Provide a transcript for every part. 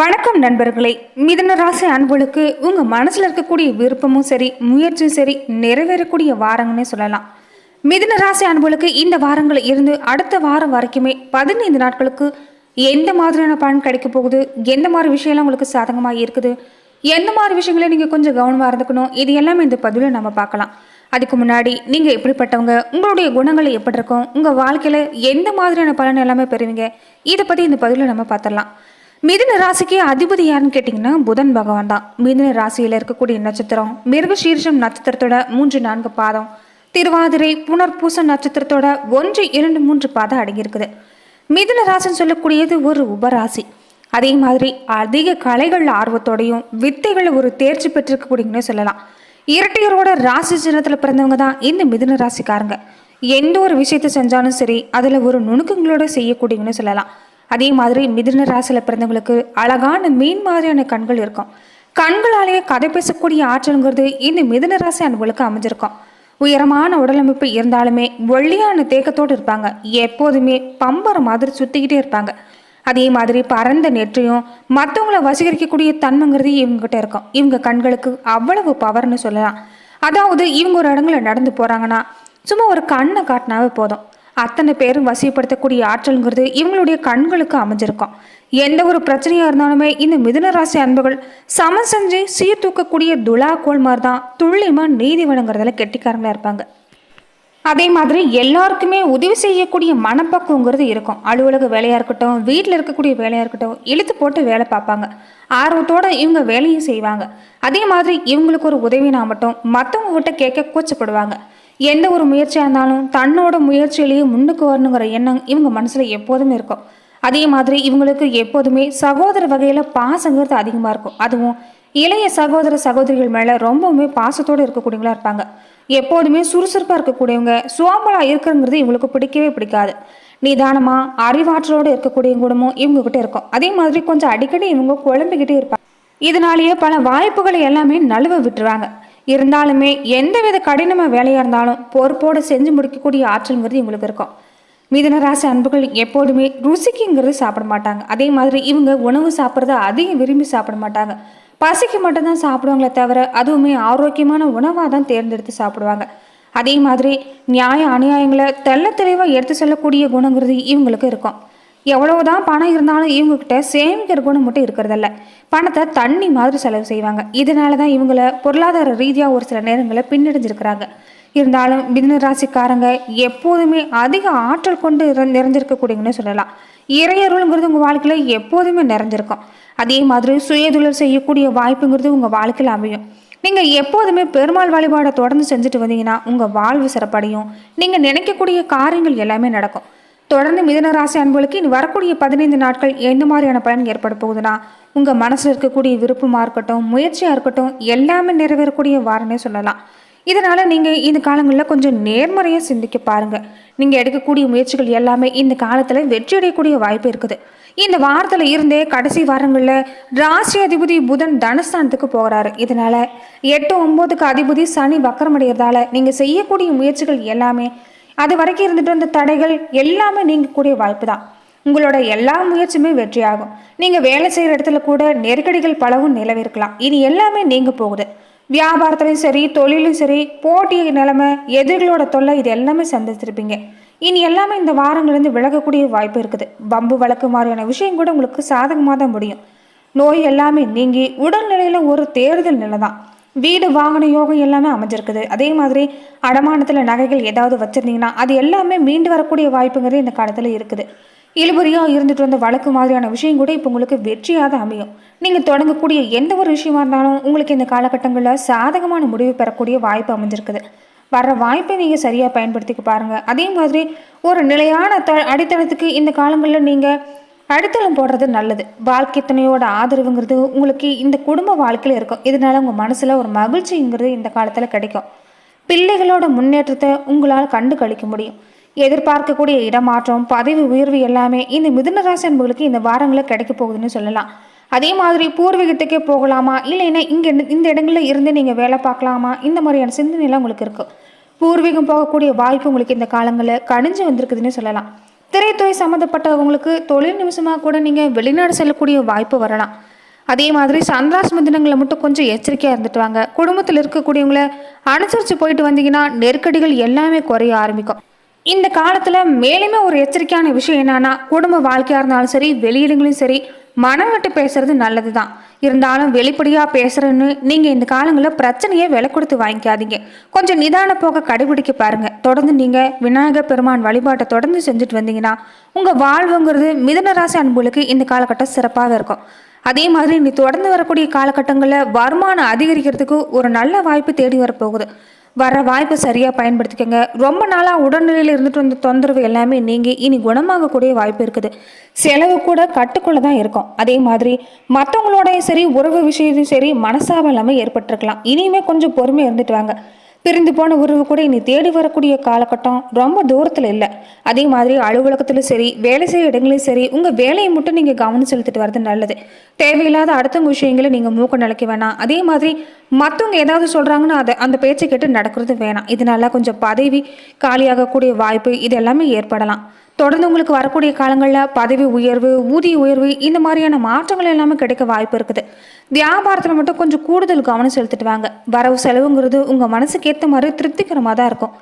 வணக்கம் நண்பர்களே. மிதன ராசி அன்புகளுக்கு உங்கள் மனசில் இருக்கக்கூடிய விருப்பமும் சரி முயற்சியும் சரி நிறைவேறக்கூடிய வாரங்கன்னே சொல்லலாம். மிதன ராசி அன்புகளுக்கு இந்த வாரங்கள் இருந்து அடுத்த வாரம் வரைக்குமே பதினைந்து நாட்களுக்கு எந்த மாதிரியான பலன் கிடைக்க போகுது? எந்த மாதிரி விஷயம்லாம் உங்களுக்கு சாதகமாக இருக்குது? எந்த மாதிரி விஷயங்களை நீங்கள் கொஞ்சம் கவனமாக இருந்துக்கணும்? இது எல்லாமே இந்த பதிவில் நம்ம பார்க்கலாம். அதுக்கு முன்னாடி நீங்கள் எப்படிப்பட்டவங்க? உங்களுடைய குணங்கள் எப்படி இருக்கும்? உங்கள் வாழ்க்கையில் எந்த மாதிரியான பலன் எல்லாமே பெறுவீங்க? இதை பற்றி இந்த பதிவில் நம்ம பார்த்துடலாம். மிதுன ராசிக்கு அதிபதி யாருன்னு கேட்டிங்கன்னா புதன் பகவான் தான். மிதுன ராசியில் இருக்கக்கூடிய நட்சத்திரம் மிருகசீர்ஷம் நட்சத்திரத்தோட மூன்று நான்கு பாதம். திருவாதிரை புனர்பூச நட்சத்திரத்தோட ஒன்று இரண்டு மூன்று பாதம் அடங்கியிருக்குது. மிதுன ராசின்னு சொல்லக்கூடியது ஒரு உபராசி. அதே மாதிரி அதிக கலைகள் ஆர்வத்தோடையும் வித்தைகளை ஒரு தேர்ச்சி பெற்றிருக்கக்கூடியங்கன்னு சொல்லலாம். இரட்டையரோட ராசி சின்னத்தில் பிறந்தவங்க தான் இந்த மிதுன ராசிக்காரங்க. எந்த ஒரு விஷயத்தை செஞ்சாலும் சரி அதில் ஒரு நுணுக்கங்களோட செய்யக்கூடியங்கன்னு சொல்லலாம். அதே மாதிரி மிதுன ராசியில் பிறந்தவங்களுக்கு அழகான மீன் மாதிரியான கண்கள் இருக்கும். கண்களாலேயே கதை பேசக்கூடிய ஆற்றலுங்கிறது இந்த மிதுன ராசி அன்புகளுக்கு அமைஞ்சிருக்கும். உயரமான உடலமைப்பு இருந்தாலுமே ஒல்லியான தேக்கத்தோடு இருப்பாங்க. எப்போதுமே பம்பர மாதிரி சுற்றிக்கிட்டே இருப்பாங்க. அதே மாதிரி பரந்த நெற்றியும் மற்றவங்கள வசீகரிக்கக்கூடிய தன்மைங்கிறது இவங்ககிட்ட இருக்கும். இவங்க கண்களுக்கு அவ்வளவு பவர்னு சொல்லலாம். அதாவது இவங்க ஒரு இடங்களில் நடந்து போகிறாங்கன்னா சும்மா ஒரு கண்ணை காட்டினாவே போதும். அத்தனை பேரும் வசிப்படுத்தக்கூடிய ஆற்றல்ங்கிறது இவங்களுடைய கண்களுக்கு அமைஞ்சிருக்கும். எந்த ஒரு பிரச்சனையாக இருந்தாலுமே இந்த மிதுனராசி அன்புகள் சமன் செஞ்சு சீர்தூக்கக்கூடிய துலா கோல் மாதிரி தான் துல்லியமாக நீதி வழங்குறதுல கெட்டிக்காரங்களாக இருப்பாங்க. அதே மாதிரி எல்லாருக்குமே உதவி செய்யக்கூடிய மனப்பக்குவங்கிறது இருக்கும். அலுவலக வேலையாக இருக்கட்டும் வீட்டில் இருக்கக்கூடிய வேலையாக இருக்கட்டும் இழுத்து போட்டு வேலை பார்ப்பாங்க. ஆர்வத்தோட இவங்க வேலையும் செய்வாங்க. அதே மாதிரி இவங்களுக்கு ஒரு உதவினா மட்டும் மற்றவங்க கிட்ட கேட்க கூச்சப்படுவாங்க. எந்த ஒரு முயற்சியாக இருந்தாலும் தன்னோட முயற்சியிலேயே முன்னுக்கு வரணுங்கிற எண்ணம் இவங்க மனசில் எப்போதுமே இருக்கும். அதே மாதிரி இவங்களுக்கு எப்போதுமே சகோதர வகையில் பாசங்கிறது அதிகமாக இருக்கும். அதுவும் இளைய சகோதர சகோதரிகள் மேலே ரொம்பவுமே பாசத்தோடு இருக்கக்கூடியவங்களா இருப்பாங்க. எப்போதுமே சுறுசுறுப்பாக இருக்கக்கூடியவங்க சோம்பலாக இருக்கிறங்கிறது இவங்களுக்கு பிடிக்கவே பிடிக்காது. நிதானமாக அறிவாற்றலோடு இருக்கக்கூடிய குணமும் இவங்ககிட்ட இருக்கும். அதே மாதிரி கொஞ்சம் அடிக்கடி இவங்க குழம்பிக்கிட்டே இருப்பாங்க. இதனாலேயே பல வாய்ப்புகளை எல்லாமே நழுவ விட்டுருவாங்க. இருந்தாலுமே எந்தவித கடினமாக வேலையாக இருந்தாலும் பொறுப்போடு செஞ்சு முடிக்கக்கூடிய ஆற்றல்ங்கிறது இவங்களுக்கு இருக்கும். மிதனராசி அன்புகள் எப்போதுமே ருசிக்குங்கிறது சாப்பிட மாட்டாங்க. அதே மாதிரி இவங்க உணவு சாப்பிட்றத அதிகம் விரும்பி சாப்பிட மாட்டாங்க. பசிக்கு மட்டும்தான் சாப்பிடுவாங்களே தவிர அதுவுமே ஆரோக்கியமான உணவாக தான் தேர்ந்தெடுத்து சாப்பிடுவாங்க. அதே மாதிரி நியாய அநியாயங்களை தெள்ள தெளிவாக எடுத்து செல்லக்கூடிய குணங்கிறது இவங்களுக்கு இருக்கும். எவ்வளவுதான் பணம் இருந்தாலும் இவங்கக்கிட்ட சேமிக்கிற குணம் மட்டும் இருக்கிறதில்ல. பணத்தை தண்ணி மாதிரி செலவு செய்வாங்க. இதனால தான் இவங்கள பொருளாதார ரீதியாக ஒரு சில நேரங்களில் பின்னடைஞ்சிருக்கிறாங்க. இருந்தாலும் மிதுன ராசிக்காரங்க எப்போதுமே அதிக ஆற்றல் கொண்டு நிறைஞ்சிருக்கக்கூடியங்கன்னு சொல்லலாம். இறையருளுங்கிறது உங்கள் வாழ்க்கையில் எப்போதுமே நிறைஞ்சிருக்கும். அதே மாதிரி சுயதொழில் செய்யக்கூடிய வாய்ப்புங்கிறது உங்கள் வாழ்க்கையில் அமையும். நீங்கள் எப்போதுமே பெருமாள் வழிபாடை தொடர்ந்து செஞ்சுட்டு வந்தீங்கன்னா உங்கள் வாழ்வு சிறப்படையும். நீங்கள் நினைக்கக்கூடிய காரியங்கள் எல்லாமே நடக்கும். தொடர்ந்து மிதனராசி அன்புகளுக்கு இனி வரக்கூடிய பதினைந்து நாட்கள் எந்த மாதிரியான பலன் ஏற்பட போகுதுன்னா உங்கள் மனசில் இருக்கக்கூடிய விருப்பமாக இருக்கட்டும் முயற்சியாக இருக்கட்டும் எல்லாமே நிறைவேறக்கூடிய வாரம்னே சொல்லலாம். இதனால் நீங்கள் இந்த காலங்களில் கொஞ்சம் நேர்மறையாக சிந்திக்க பாருங்கள் நீங்கள் எடுக்கக்கூடிய முயற்சிகள் எல்லாமே இந்த காலத்தில் வெற்றி அடையக்கூடிய வாய்ப்பு இருக்குது. இந்த வாரத்தில் இருந்தே கடைசி வாரங்களில் ராசி அதிபதி புதன் தனஸ்தானத்துக்கு போகிறாரு இதனால் எட்டு ஒம்போதுக்கு அதிபதி சனி வக்கரமடைகிறதால நீங்கள் செய்யக்கூடிய முயற்சிகள் எல்லாமே அது வரைக்கும் இருந்துட்டு வந்த தடைகள் எல்லாமே நீங்கக்கூடிய வாய்ப்பு தான் உங்களோட எல்லா முயற்சியுமே வெற்றியாகும். நீங்கள் வேலை செய்கிற இடத்துல கூட நெருக்கடிகள் பலவும் நிலவிருக்கலாம். இனி எல்லாமே நீங்க போகுது. வியாபாரத்துலையும் சரி தொழிலும் சரி போட்டி நிலைமை எதிரிகளோட தொல்லை இது எல்லாமே சந்திச்சிருப்பீங்க இனி எல்லாமே இந்த வாரங்கள்லேருந்து விலகக்கூடிய வாய்ப்பு இருக்குது. பம்பு வழக்கு மாதிரியான விஷயம் கூட உங்களுக்கு சாதகமாக தான் முடியும். நோய் எல்லாமே நீங்கி உடல்நிலையில் ஒரு தேர்தல் நிலை தான் வீடு வாகன யோகம் எல்லாமே அமைஞ்சிருக்குது. அதே மாதிரி அடமானத்தில் நகைகள் ஏதாவது வச்சுருந்தீங்கன்னா அது எல்லாமே மீண்டு வரக்கூடிய வாய்ப்புங்கிறது இந்த காலத்தில் இருக்குது. இழுபறியாக இருந்துட்டு வந்த வழக்கு மாதிரியான விஷயம் கூட இப்போ உங்களுக்கு வெற்றியாக தான் அமையும். நீங்கள் தொடங்கக்கூடிய எந்த ஒரு விஷயமா இருந்தாலும் உங்களுக்கு இந்த காலகட்டங்களில் சாதகமான முடிவு பெறக்கூடிய வாய்ப்பு அமைஞ்சிருக்குது. வர்ற வாய்ப்பை நீங்கள் சரியாக பயன்படுத்திக்க பாருங்கள் அதே மாதிரி ஒரு நிலையான த அடித்தளத்துக்கு இந்த காலங்களில் நீங்கள் அடித்தளம் போடுறது நல்லது. வாழ்க்கை துணையோட ஆதரவுங்கிறது உங்களுக்கு இந்த குடும்ப வாழ்க்கையில் இருக்கும். இதனால உங்கள் மனசில் ஒரு மகிழ்ச்சிங்கிறது இந்த காலத்தில் கிடைக்கும். பிள்ளைகளோட முன்னேற்றத்தை உங்களால் கண்டு கழிக்க முடியும். எதிர்பார்க்கக்கூடிய இடமாற்றம் பதவி உயர்வு எல்லாமே இந்த மிதுனராசி அன்புகளுக்கு இந்த வாரங்களில் கிடைக்க போகுதுன்னு சொல்லலாம். அதே மாதிரி பூர்வீகத்துக்கே போகலாமா? இல்லைன்னா இங்கே இந்த இடங்களில் இருந்து நீங்கள் வேலை பார்க்கலாமா? இந்த மாதிரியான சிந்தனைலாம் உங்களுக்கு இருக்கும் பூர்வீகம் போகக்கூடிய வாய்ப்பு உங்களுக்கு இந்த காலங்களில் கணிஞ்சு வந்திருக்குதுன்னு சொல்லலாம். திரைத்துறை சம்மந்தப்பட்டவங்களுக்கு தொழில் நிமிஷமாக கூட நீங்கள் வெளிநாடு செல்லக்கூடிய வாய்ப்பு வரலாம். அதே மாதிரி சந்திராசிரம தினங்களை மட்டும் கொஞ்சம் எச்சரிக்கையாக இருந்துட்டு வாங்க. குடும்பத்தில் இருக்கக்கூடியவங்கள அனுசரித்து போயிட்டு வந்தீங்கன்னா நெருக்கடிகள் எல்லாமே குறைய ஆரம்பிக்கும். இந்த காலத்தில் மேலுமே ஒரு எச்சரிக்கையான விஷயம் என்னன்னா குடும்ப வாழ்க்கையாக இருந்தாலும் சரி வெளியிடங்களும் சரி மனம் விட்டு பேசுறது நல்லது தான் இருந்தாலும் வெளிப்படையாக பேசுறேன்னு நீங்கள் இந்த காலங்களில் பிரச்சனையை விலை கொடுத்து வாங்கிக்காதீங்க. கொஞ்சம் நிதான போக கடைபிடிக்க பாருங்க. தொடர்ந்து நீங்கள் விநாயகர் பெருமான் வழிபாட்டை தொடர்ந்து செஞ்சுட்டு வந்தீங்கன்னா உங்கள் வாழ்வுங்கிறது மிதனராசி அன்புகளுக்கு இந்த காலகட்டம் சிறப்பாக இருக்கும். அதே மாதிரி நீ தொடர்ந்து வரக்கூடிய காலகட்டங்களில் வருமானம் அதிகரிக்கிறதுக்கு ஒரு நல்ல வாய்ப்பு தேடி வரப்போகுது. வர வாய்ப்பை சரியாக பயன்படுத்திக்கோங்க. ரொம்ப நாளாக உடல்நிலையில் இருந்துட்டு வந்த தொந்தரவு எல்லாமே நீங்கி இனி குணமாகக்கூடிய வாய்ப்பு இருக்குது. செலவு கூட கட்டுக்குள்ளே தான் இருக்கும். அதே மாதிரி மற்றவங்களோடையும் சரி உறவு விஷயத்தையும் சரி மனசாபம் இல்லாமல் ஏற்பட்டிருக்கலாம். இனியுமே கொஞ்சம் பொறுமையாக இருந்துட்டு வாங்க. பிரிந்து போன உறவு கூட இனி தேடி வரக்கூடிய காலகட்டம் ரொம்ப தூரத்தில் இல்லை. அதே மாதிரி அலுவலகத்திலும் சரி வேலை செய்ய இடங்களையும் சரி உங்கள் வேலையை மட்டும் நீங்கள் கவனம் செலுத்திட்டு வர்றது நல்லது. தேவையில்லாத அடுத்தவங்க விஷயங்களை நீங்கள் மூக்க நிலைக்க வேணாம். அதே மாதிரி மற்றவங்க ஏதாவது சொல்கிறாங்கன்னு அதை அந்த பேச்சை கேட்டு நடக்கிறது வேணாம். இதனால கொஞ்சம் பதவி காலியாகக்கூடிய வாய்ப்பு இது எல்லாமே ஏற்படலாம். தொடர்ந்து உங்களுக்கு வரக்கூடிய காலங்களில் பதவி உயர்வு ஊதிய உயர்வு இந்த மாதிரியான மாற்றங்கள் எல்லாமே கிடைக்க வாய்ப்பு இருக்குது. வியாபாரத்தில் மட்டும் கொஞ்சம் கூடுதல் கவனம் செலுத்திட்டு வாங்க வரவு செலவுங்கிறது உங்கள் மனசுக்கு ஏற்ற மாதிரி திருப்திகரமாக தான் இருக்கும்.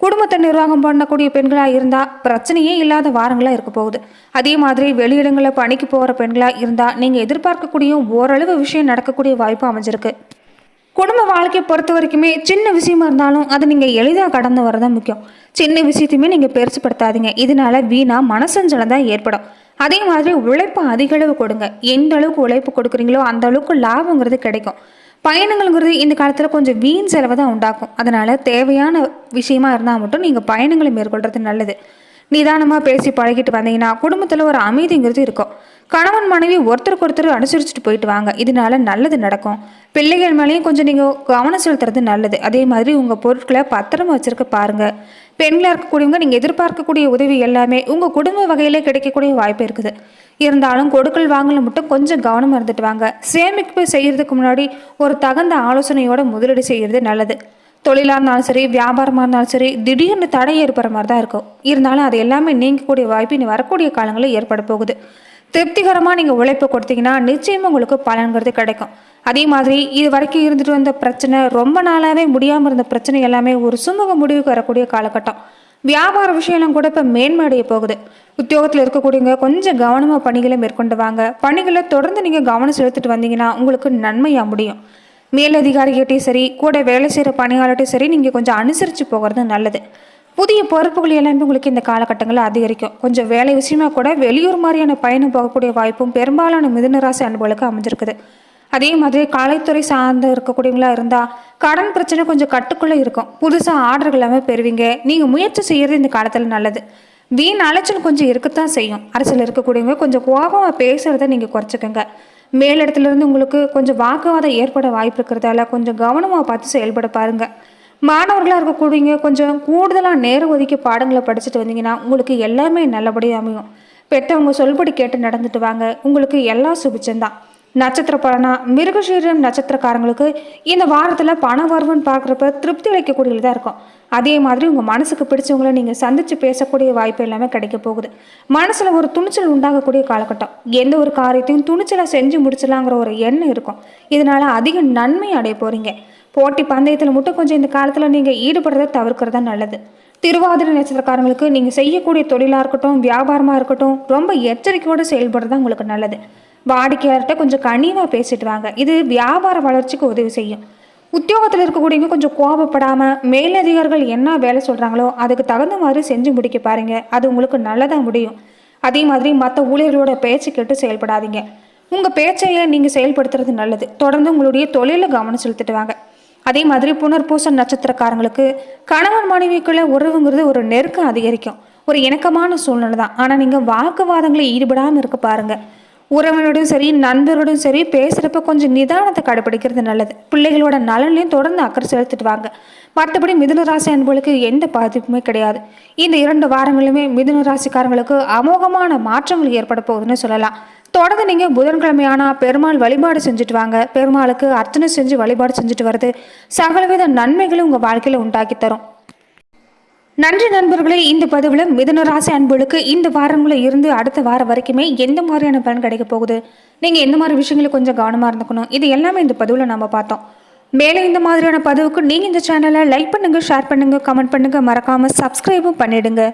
குடும்பத்தை நிர்வாகம் பண்ணக்கூடிய பெண்களாக இருந்தால் பிரச்சனையே இல்லாத வாரங்களாக இருக்க போகுது. அதே மாதிரி வெளியிடங்களில் பணிக்கு போகிற பெண்களாக இருந்தால் நீங்கள் எதிர்பார்க்கக்கூடிய ஓரளவு விஷயம் நடக்கக்கூடிய வாய்ப்பு அமைஞ்சிருக்கு. குடும்ப வாழ்க்கையை பொறுத்த வரைக்குமே சின்ன விஷயமா இருந்தாலும் அதை நீங்கள் எளிதாக கடந்து வரதான் முக்கியம். சின்ன விஷயத்தையுமே நீங்கள் பெருசுப்படுத்தாதீங்க இதனால வீணாக மனசஞ்சலம் தான் ஏற்படும். அதே மாதிரி உழைப்பு அதிக அளவு கொடுங்க. எந்த அளவுக்கு உழைப்பு கொடுக்குறீங்களோ அந்த அளவுக்கு லாபங்கிறது கிடைக்கும். பயணங்கள்ங்கிறது இந்த காலத்தில் கொஞ்சம் வீண் செலவை தான் உண்டாக்கும். அதனால் தேவையான விஷயமா இருந்தால் மட்டும் நீங்கள் பயணங்களை மேற்கொள்கிறது நல்லது. நிதானமாக பேசி பழகிட்டு வந்தீங்கன்னா குடும்பத்தில் ஒரு அமைதிங்கிறது இருக்கும். கணவன் மனைவி ஒருத்தருக்கு ஒருத்தர் அனுசரிச்சுட்டு போயிட்டு வாங்க. இதனால நல்லது நடக்கும். பிள்ளைகள் மேலேயும் கொஞ்சம் நீங்கள் கவனம் செலுத்துறது நல்லது. அதே மாதிரி உங்கள் பொருட்களை பத்திரமா வச்சுருக்க பாருங்கள் பெண்களாக இருக்கக்கூடியவங்க நீங்கள் எதிர்பார்க்கக்கூடிய உதவி எல்லாமே உங்கள் குடும்ப வகையிலே கிடைக்கக்கூடிய வாய்ப்பு இருக்குது. இருந்தாலும் கொடுக்கல் வாங்கல மட்டும் கொஞ்சம் கவனமாக இருந்துட்டு வாங்க. சேமிப்பு செய்கிறதுக்கு முன்னாடி ஒரு தகுந்த ஆலோசனையோட முதலீடு செய்கிறது நல்லது. தொழிலாக இருந்தாலும் சரி வியாபாரமாக இருந்தாலும் சரி திடீர்னு தடை ஏற்படுற மாதிரி தான் இருக்கும். இருந்தாலும் அது எல்லாமே நீங்கக்கூடிய வாய்ப்பு இனி வரக்கூடிய காலங்களில் ஏற்பட போகுது. திருப்திகரமாக நீங்கள் உழைப்பு கொடுத்தீங்கன்னா நிச்சயமாக உங்களுக்கு பலன்கிறது கிடைக்கும். அதே மாதிரி இது வரைக்கும் இருந்துட்டு வந்த பிரச்சனை ரொம்ப நாளாகவே முடியாமல் இருந்த பிரச்சனை எல்லாமே ஒரு சுமூக முடிவுக்கு வரக்கூடிய காலகட்டம். வியாபார விஷயம்லாம் கூட இப்போ மேன்மையடைய போகுது. உத்தியோகத்தில் இருக்கக்கூடியவங்க கொஞ்சம் கவனமாக பணிகளை மேற்கொண்டு வாங்க பணிகளை தொடர்ந்து நீங்கள் கவனம் செலுத்திட்டு வந்தீங்கன்னா உங்களுக்கு நன்மையாக முடியும். மேலதிகாரிகிட்டையும் சரி கூட வேலை செய்கிற பணியாளர்கிட்டையும் சரி நீங்கள் கொஞ்சம் அனுசரித்து போகிறது நல்லது. புதிய பொறுப்புகள் எல்லாமே உங்களுக்கு இந்த காலகட்டங்களில் அதிகரிக்கும். கொஞ்சம் வேலை விஷயமா கூட வெளியூர் மாதிரியான பயணம் போகக்கூடிய வாய்ப்பும் பெரும்பாலான மிதுனராசி அன்புகளுக்கு அமைஞ்சிருக்குது. அதே மாதிரி கலைத்துறை சார்ந்து இருக்கக்கூடியவங்களா இருந்தால் கடன் பிரச்சனை கொஞ்சம் கட்டுக்குள்ளே இருக்கும். புதுசாக ஆர்டர்கள் எல்லாமே பெறுவீங்க. நீங்கள் முயற்சி செய்கிறது இந்த காலத்தில் நல்லது. வீண் அலைச்சல் கொஞ்சம் இருக்கத்தான் செய்யும். அரசியல் இருக்கக்கூடியவங்க கொஞ்சம் கோபமாக பேசுகிறத நீங்கள் குறைச்சிக்கோங்க. மேலிடத்துலேருந்து உங்களுக்கு கொஞ்சம் வாக்குவாதம் ஏற்பட வாய்ப்பு இருக்கிறதால கொஞ்சம் கவனமாக பார்த்து செயல்பட பாருங்கள் மாணவர்களாக இருக்கக்கூடியவங்க கொஞ்சம் கூடுதலாக நேரம் ஒதுக்கி பாடங்களை படிச்சுட்டு வந்தீங்கன்னா உங்களுக்கு எல்லாமே நல்லபடியாக அமையும். பெற்றவங்க சொல்படி கேட்டு நடந்துட்டு வாங்க. உங்களுக்கு எல்லாம் சுபிச்சந்தான் நட்சத்திர பலனா மிருகசீரம் நட்சத்திரக்காரங்களுக்கு இந்த வாரத்தில் பண வரவுன்னு பார்க்குறப்ப திருப்தி அளிக்கக்கூடியதாக இருக்கும். அதே மாதிரி உங்கள் மனசுக்கு பிடிச்சவங்கள நீங்கள் சந்தித்து பேசக்கூடிய வாய்ப்பு எல்லாமே கிடைக்க போகுது. மனசில் ஒரு துணிச்சல் உண்டாகக்கூடிய காலகட்டம். எந்த ஒரு காரியத்தையும் துணிச்சலாக செஞ்சு முடிச்சலாங்கிற ஒரு எண்ணம் இருக்கும். இதனால் அதிக நன்மை அடைய போகிறீங்க போட்டி பந்தயத்தில் மட்டும் கொஞ்சம் இந்த காலத்தில் நீங்கள் ஈடுபடுறதை தவிர்க்கிறதா நல்லது. திருவாதிரை நட்சத்திரக்காரங்களுக்கு நீங்கள் செய்யக்கூடிய தொழிலாக இருக்கட்டும் வியாபாரமாக இருக்கட்டும் ரொம்ப எச்சரிக்கையோடு செயல்படுறது உங்களுக்கு நல்லது. வாடிக்கையாளர்கிட்ட கொஞ்சம் கனிவாக பேசிட்டு வாங்க. இது வியாபார வளர்ச்சிக்கு உதவி செய்யும். உத்தியோகத்தில் இருக்கக்கூடியவங்க கொஞ்சம் கோபப்படாமல் மேலதிகாரிகள் என்ன வேலை சொல்கிறாங்களோ அதுக்கு தகுந்த மாதிரி செஞ்சு முடிக்க பாருங்க. அது உங்களுக்கு நல்லதாக முடியும். அதே மாதிரி மற்ற ஊழியர்களோட பேச்சு கேட்டு செயல்படாதீங்க. உங்கள் பேச்சையை நீங்கள் செயல்படுத்துறது நல்லது. தொடர்ந்து உங்களுடைய தொழிலில் கவனம் செலுத்திட்டு வாங்க. அதே மாதிரி புனர்பூசன் நட்சத்திரக்காரங்களுக்கு கணவன் மனைவிக்குள்ளே உறவுங்கிறது ஒரு நெருக்கம் அதிகரிக்கும். ஒரு இணக்கமான சூழ்நிலை தான் ஆனால் நீங்கள் வாக்குவாதங்களை ஈடுபடாமல் இருக்க பாருங்கள் உறவினரோடும் சரி நண்பரோடும் சரி பேசுகிறப்ப கொஞ்சம் நிதானத்தை கடைபிடிக்கிறது நல்லது. பிள்ளைகளோட நலன்லையும் தொடர்ந்து அக்கறை செலுத்திட்டு வாங்க. மற்றபடி மிதுன ராசி அன்புகளுக்கு எந்த பாதிப்புமே கிடையாது. இந்த இரண்டு வாரங்களுமே மிதுன ராசிக்காரங்களுக்கு அமோகமான மாற்றங்கள் ஏற்பட போகுதுன்னு சொல்லலாம். தொடர்ந்து நீங்கள் புதன்கிழமையானால் பெருமாள் வழிபாடு செஞ்சுட்டு வாங்க. பெருமாளுக்கு அர்ச்சனை செஞ்சு வழிபாடு செஞ்சுட்டு வர்றது சகலவித நன்மைகளும் உங்கள் வாழ்க்கையில் உண்டாக்கி தரும். நன்றி நண்பர்களே இந்த பதிவில் மிதனராசி அன்புகளுக்கு இந்த வாரங்களில் இருந்து அடுத்த வாரம் வரைக்குமே எந்த மாதிரியான பலன் கிடைக்க போகுது? நீங்கள் எந்த மாதிரி விஷயங்களை கொஞ்சம் கவனமாக இருந்துக்கணும்? இது எல்லாமே இந்த பதிவில் நம்ம பார்த்தோம். மேலே இந்த மாதிரியான பதிவுக்கு நீங்கள் இந்த சேனலை லைக் பண்ணுங்கள் ஷேர் பண்ணுங்கள் கமெண்ட் பண்ணுங்கள் மறக்காமல் சப்ஸ்கிரைபும் பண்ணிடுங்க.